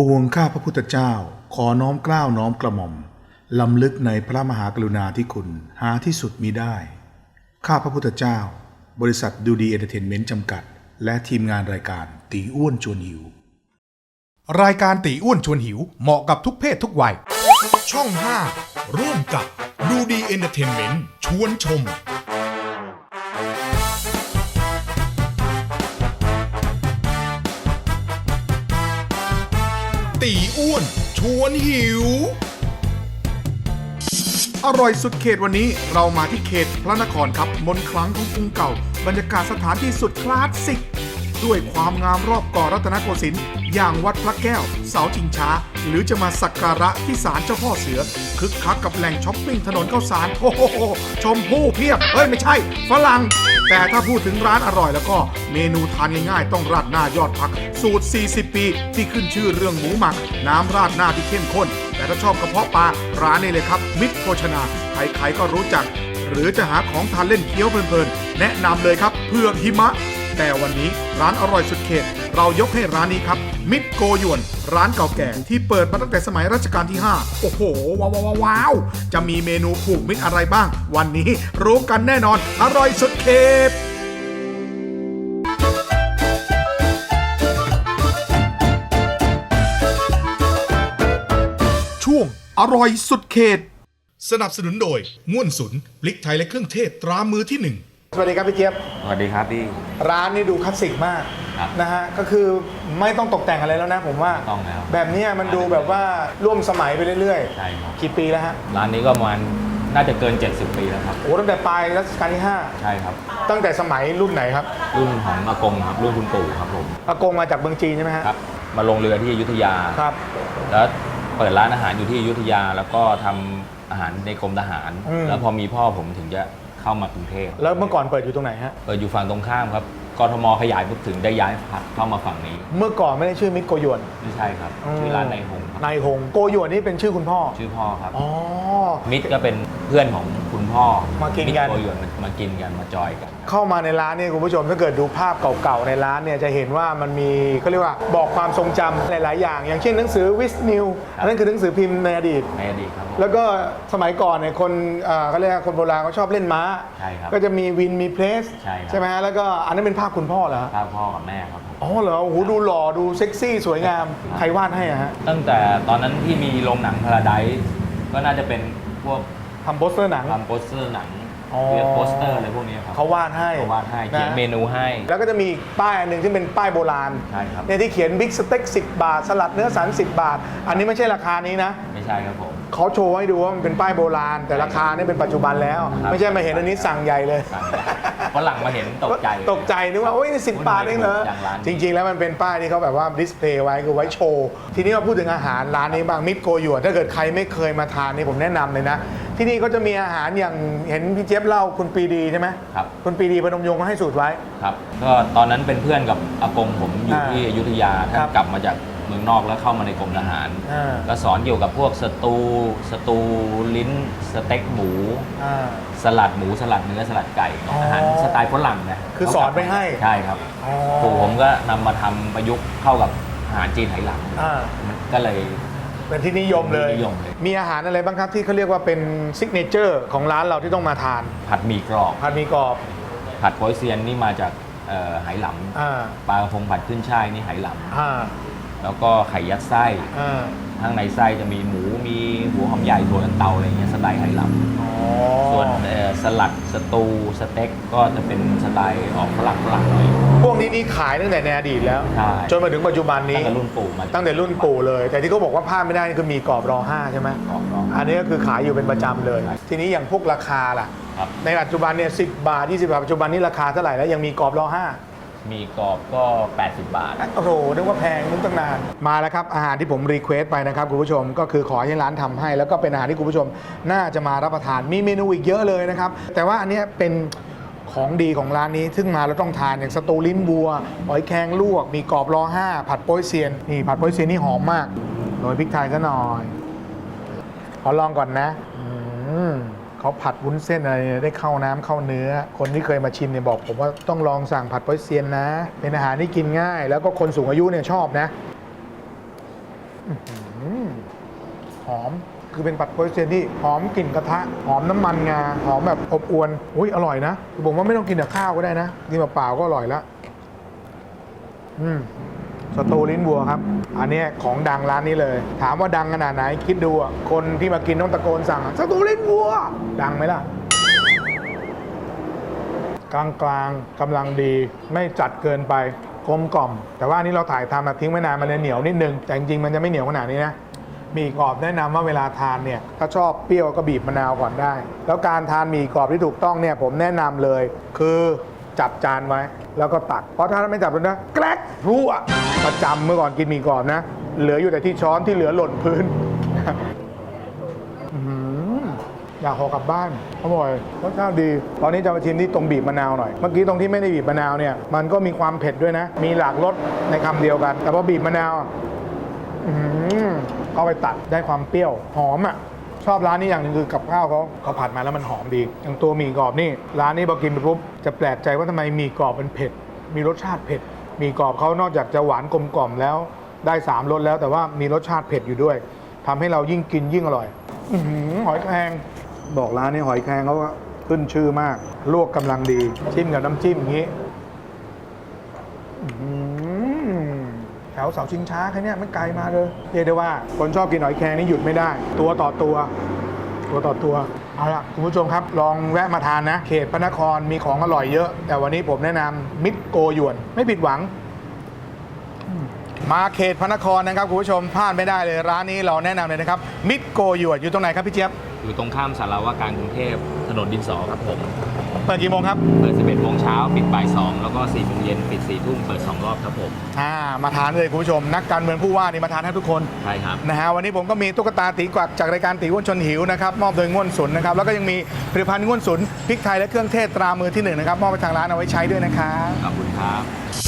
ปวงข้าพระพุทธเจ้า ขอน้อมเกล้าวน้อมกระหม่อมลำลึกในพระมหากรุณาธิคุณหาที่สุดมิได้ ข้าพระพุทธเจ้า บริษัทดูดีเอนเตอร์เทนเมนต์จำกัด และทีมงานรายการตีอ้วนชวนหิว รายการตีอ้วนชวนหิวเหมาะกับทุกเพศทุกวัย ช่อง 5 ร่วมกับดูดีเอนเตอร์เทนเมนต์ชวนชม ตีอ้วน ชวนหิว อร่อยสุดเขตวันนี้เรามาที่เขตพระนครครับ มนต์คลังของกรุงเก่า บรรยากาศสถานที่สุดคลาสสิก ด้วยความงามรอบเกาะรัตนโกสินทร์อย่างวัดพระแก้ว เสาชิงช้า หรือจะมาสักการะที่ศาลเจ้าพ่อเสือ คึกคักกับแหล่งช้อปปิ้งถนนข้าวสารโอ้โหชมพู่เพียบ เฮ้ย ไม่ใช่ ฝรั่ง แต่ถ้าพูดถึงร้านอร่อยแล้วก็เมนูทานง่ายๆ ต้องราดหน้ายอดผัก สูตร 40 ปี ที่ขึ้นชื่อเรื่องหมูหมัก น้ำราดหน้าที่เข้มข้น แต่ถ้าชอบกระเพาะปลาร้านนี้เลยครับ มิตรโภชนาใครๆก็รู้จัก หรือจะหาของทานเล่นเคี้ยวเพลินๆแนะนำเลยครับเผือกหิมะ แต่วันนี้ร้านอร่อยสุดเขต เรายกให้ร้านนี้ครับ มิตรโกยวน ร้านเก่าแก่ที่เปิดมาตั้งแต่สมัยรัชกาลที่ 5 โอ้โห ว้าวว้าววาวจะมีเมนูผูกมิตรอะไรบ้าง วันนี้รู้กันแน่นอน อร่อยสุดเขตช่วงอร่อยสุดเขต สนับสนุนโดยง่วนสุนพลิกไทยและเครื่องเทศตรามือที่หนึ่ง สวัสดีครับพี่เจี๊ยบ สวัสดีครับพี่ ร้านนี่ดูคลาสสิกมากครับนะฮะ ก็คือไม่ต้องตกแต่งอะไรแล้วนะผมว่าต้องแล้ว แบบเนี้ยมันดูแบบว่าร่วมสมัยไปเรื่อยใช่ครับกี่ปีแล้วฮะ ร้านนี้ก็ประมาณน่าจะเกิน 70 ปีแล้วครับ โอ้ตั้งแต่ปลายรัชกาลที่ ใช่ครับ 5 ตั้งแต่สมัยรุ่นไหนครับรุ่นของอากงครับ รุ่นคุณปู่ครับผมอากงมาจากเมืองจีนใช่ไหมฮะ ครับ มาลงเรือที่อยุธยา ครับ แล้วเปิดร้านอาหารอยู่ที่อยุธยา แล้วก็ทำอาหารในกรมทหาร อืม แล้วพอมีพ่อผมถึงจะ เข้ามากรุงเทพแล้วเมื่อก่อนเปิดอยู่ตรงไหนฮะเปิดอยู่ฝั่งตรงข้ามครับกทมขยายปุ๊บถึงได้ย้ายเข้ามาฝั่งนี้เมื่อก่อนไม่ได้ชื่อมิตรโกยวน ไม่ใช่ครับชื่อร้านในายหงครับนายหงโกยวนนี่เป็นชื่อคุณพ่อ ชื่อพ่อครับ อ๋อ มิตรก็เป็นเพื่อนของคุณพ่อมากินกัน มิตรโกยวนมากินกันมาจอยกัน เข้ามาในร้านเนี่ยคุณผู้ชมถ้าเกิดดูภาพเก่าๆในร้านเนี่ยจะเห็นว่ามันมีเขาเรียกว่าบอกความทรงจำหลายๆ อย่าง อย่างเช่นหนังสือวิสนิวอันนั้นคือหนังสือพิมพ์ในอดีต ในอดีตครับผม แล้วก็สมัยก่อนเนี่ยคนเอ่อเขาเรียกว่าคนโบราณเขาชอบเล่นม้า ใช่ครับก็จะมีวินมีเพลสใช่ครับ ไหมฮะแล้วก็อันนั้นเป็นภาพคุณพ่อเหรอฮะข้าวพ่อกับแม่ครับผม อ๋อเหรอโอ้โหดูหล่อดูเซ็กซี่สวยงามใครวาดให้อะฮะตั้งแต่ตอนนั้นที่มีโรงหนังพาราไดซ์ก็น่าจะเป็นพวกทำโปสเตอร์หนัง ทำโปสเตอร์หนังอ๋อ เรียกโปสเตอร์อะไรพวกนี้ครับเขาวาดให้เขาวาดให้เขียนนะเมนูให้ แล้วก็จะมีอีกป้ายอันหนึ่งที่เป็นป้ายโบราณใช่ครับเนี่ยที่เขียนบิ๊กสเต็ก10 บาท สลัดเนื้อสัน 10 บาท อันนี้ไม่ใช่ราคานี้นะ ไม่ใช่ครับผม เขาโชว์ให้ดูว่ามันเป็นป้ายโบราณ แต่ราคาเนี่ยเป็นปัจจุบันแล้ว ครับ ไม่ใช่มาเห็นอันนี้สั่งใหญ่เลย สั่งฝรั่งมาเห็นตกใจ ตกใจนึกว่าโอ้ยนี่สิบาทเองเหรออย่างร้านจริง ๆ แล้วมันเป็นป้ายที่เขาแบบว่าดิสเพลย์ไว้คือไว้โชว์ ทีนี้มาพูดถึงอาหารร้านนี้บ้างมิตรโกหยวดถ้าเกิดใครไม่เคยมาทานนี่ผมแนะนำเลยนะ ที่นี่ก็จะมีอาหารอย่างเห็นพี่เจี๊ยบเล่าคุณปรีดีใช่ไหมครับ คุณปรีดีพนมยงค์ก็ให้สูตรไว้ ครับ ก็ตอนนั้นเป็นเพื่อนกับอากงผมอยู่อ่าที่อยุธยาท่าครันบกลับมาจาก เมืองนอกแล้วเข้ามาในกรมทหาร อ่าก็สอนเกี่ยวกับพวกสตูสตูลิ้นสเต็กหมู อ่า สลัดหมูสลัดเนื้อสลัดไก่อ๋อออาหารสไตล์ฝรั่งนะคือสอนไปให้ ใช่ครับอ๋อปู่ผมก็นำมาทำประยุกต์เข้ากับอาหารจีนไหหลังอ่ามันก็เลย เป็นที่นิยมเลย เป็นที่นิยมเลย มีอาหารอะไรบ้างครับที่เขาเรียกว่าเป็นซิกเนเจอร์ของร้านเราที่ต้องมาทานผัดหมี่กรอบ ผัดหมี่กรอบผัดโป๊ยเซียนนี่มาจากเอ่อไหหลอ่าำปลากระพงผัดขึ้นช่ายนี่ไหหลอ่าำ แล้วก็ไข่ยัดไส้อ่าข้างในไส้จะมีหมูมีหัวหอมใหญ่ถั่วลันเตาอะไรเงี้ยสไตล์ไหหลอ๋อำส่วนเอ่อสลัดสตูสเต็กก็จะเป็นสไตล์ออกฝรั่งฝรั่งหน่อย พวกนี้นี่ขายตั้งแต่ในอดีตแล้ว ใช่ จนมาถึงปัจจุบันตั้นี้ งแต่รุ่นปู่มาตั้งแต่รุ่นปู่เลย แต่ที่เขาบอกว่าพลาดไม่ได้นี่คือมีกรอบรอห้าใช่ไหมกรอบรออันนี้ก็คือขายอยู่เป็นประจำเลยใช่ทีนี้อย่างพวกราคาล่ะ ครับในปัจจุบันเนี่ยสิบาท 20 บาท ปัจจุบันนี้ราคาเท่าไหร่แล้วยังมีกรอบรอห้า มีกรอบก็ 80 บาท โอ้โหนึกว่าแพงนึกตั้งนาน มาแล้วครับ อาหารที่ผมรีเควสต์ไปนะครับคุณผู้ชมก็คือขอให้ร้านทำให้ แล้วก็เป็นอาหารที่คุณผู้ชมน่าจะมารับประทานมีเมนูอีกเยอะเลยนะครับ แต่ว่าอันเนี้ยเป็นของดีของร้านนี้ ซึ่งมาแล้วต้องทานอย่างสตูลิ้นบัวหอยแครงลวก มีกรอบรอห้าผัดโป๊ยเซียนนี่ผัดโป๊ยเซียนนี่หอมมากโรยพริกไทยก็หน่อยขอลองก่อนนะอืม เขาผัดวุ้นเส้นอะไรเนี่ยได้เข้าน้ำเข้าเนื้อ คนที่เคยมาชิมเนี่ยบอก ผมว่าต้องลองสั่งผัดโป๊ยเซียนนะ เป็นอาหารที่กินง่าย แล้วก็คนสูงอายุเนี่ยชอบนะอหอมคือเป็นปัดโปรเซียนที่หอมกลิ่นกระทะ หอมน้ำมันงา หอมแบบอบอวน อุ้ยอร่อยนะผมว่าไม่ต้องกินกับข้าวก็ได้นะกินเปล่าก็อร่อยล้วอืม สตูลิ้นวัวครับ อันนี้ของดังร้านนี้เลย ถามว่าดังขนาดไหนคิดดูอะคนที่มากินต้องตะโกนสั่งสตูลิ้นวัว ดังไหมล่ะ กลางกลางๆกำลังดีไม่จัดเกินไปกลมกล่อม แต่ว่าอันนี้เราถ่ายทำแบบทิ้งไว้นานมันเลยเหนียวนิดนึง แต่จริงๆมันจะไม่เหนียวขนาดนี้นะมีกรอบแนะนำว่าเวลาทานเนี่ยถ้าชอบเปรี้ยวก็บีบมะนาวก่อนได้ แล้วการทานมีกรอบที่ถูกต้องเนี่ยผมแนะนำเลย คือจับจานไว้ แล้วก็ตัก เพราะถ้าไม่จับเลยนะแกลกรั่ว ประจำเมื่อก่อนกินหมี่กรอบนะ เหลืออยู่แต่ที่ช้อนที่เหลือหล่นพื้น อื้อหืออยากห่อกลับบ้านอร่อยรสชาติดี ตอนนี้จะมาชิมที่ตรงบีบมะนาวหน่อย เมื่อกี้ตรงที่ไม่ได้บีบมะนาวเนี่ย มันก็มีความเผ็ดด้วยนะ มีหลากรสในคำเดียวกัน แต่พอบีบมะนาว อื้อหือเอาไปตัดได้ความเปรี้ยว หอมอะ ชอบร้านนี้อย่างหนึงคือกับข้าวเขาเขาผัดมาแล้วมันหอมดี อย่างตัวหมี่กรอบนี่ ร้านนี้พอกินไปปุ๊บจะแปลกใจว่าทำไมหมี่กรอบมันเผ็ด มีรสชาติเผ็ด มี่กรอบเขานอกจากจะหวานกลมกล่อมแล้วได้สามรสแล้วแต่ว่ามีรสชาติเผ็ดอยู่ด้วยทำให้เรายิ่งกินยิ่งอร่อยอื้อหือหอยแครงบอกร้านนี้หอยแครงเขาก็ขึ้นชื่อมาก ลวกกำลังดีจิ้มกับน้ำจิ้มอย่างนี้อื้อหือแถวเสาชิงช้าแค่เนี้ยไม่ไกลมาเลยเรียกได้ว่าคนชอบกินหอยแครงนี่หยุดไม่ได้ ตัวต่อตัว ตัวต่อตัว เอาล่ะคุณผู้ชมครับ ลองแวะมาทานนะ เขตพระนครมีของอร่อยเยอะ แต่วันนี้ผมแนะนำมิตรโกยวน ไม่ผิดหวัง มาเขตพระนครนะครับคุณผู้ชมพลาดไม่ได้เลยร้านนี้เราแนะนำเลยนะครับ มิตรโกยวนอยู่ตรงไหนครับพี่เจี๊ยบ อยู่ตรงข้ามสารวาการกรุงเทพถนนดินสอครับผม เปิดกี่โมงครับเปิด 11โมงเช้าปิดบ่าย2แล้วก็4โมงเย็นปิด4ทุ่มเปิด 2 รอบครับผมอ่ามาทานเลยคุณผู้ชม นักการเมืองผู้ว่านี่มาทานให้ทุกคนใช่ครับนะฮะวันนี้ผมก็มีตุ๊กตาตีกวักจากรายการตีอ้วนชนหิวนะครับมอบโดยง่วนสุนนะครับแล้วก็ยังมีผลิตภัณฑ์ง่วนสุนพริกไทยและเครื่องเทศตรามือที่หนึ่งนะครับมอบไปทางร้านเอาไว้ใช้ด้วยนะครับขอบคุณครับ